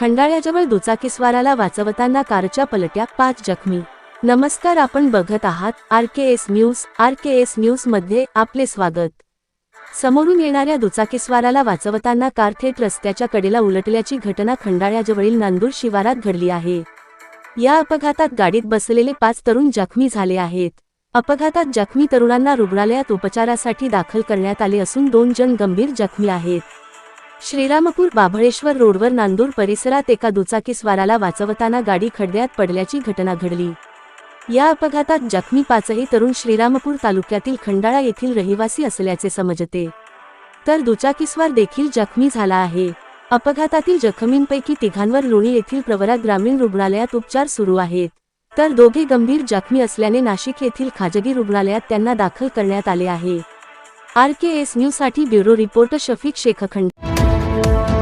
खंडाळ्याजवळ दुचाकीस्वाराला वाचवताना कारच्या पलट्या पाच जखमी. नमस्कार आपण बघत आहात R K S news R K S न्यूजमध्ये आपले स्वागत. समोरून येणाऱ्या दुचाकीस्वाराला वाचवताना कार थेट रस्त्याच्या कडेला उलटल्याची घटना खंडाळ्याजवळील नांदूर शिवारात घडली आहे. या अपघातात गाडीत बसलेले पाच तरुण जखमी झाले आहेत. अपघातात जखमी तरुणांना रुग्णालयात उपचारासाठी दाखल करण्यात आले असून दोन जण गंभीर जखमी आहेत. श्रीरामपूर बाभळेश्वर रोडवर नांदूर परिसरात एका दुचाकीस्वाराला वाचवताना गाडी खड्ड्यात पडल्याची घटना घडली. या अपघातात जखमी पाचही तरुण श्रीरामपूर तालुक्यातील खंडाळा येथील रहिवासी असल्याचे समजते. तर दुचाकीस्वार देखील जखमी झाला आहे. अपघातातील जखमींपैकी तिघांवर लोणी येथील प्रवरा ग्रामीण रुग्णालयात उपचार सुरू आहेत. तर दोघे गंभीर जखमी असल्याने नाशिक येथील खाजगी रुग्णालयात त्यांना दाखल करण्यात आले आहे. आर के एस न्यूजसाठी bureau reporter Shafiq Shekhkhand. Thank you.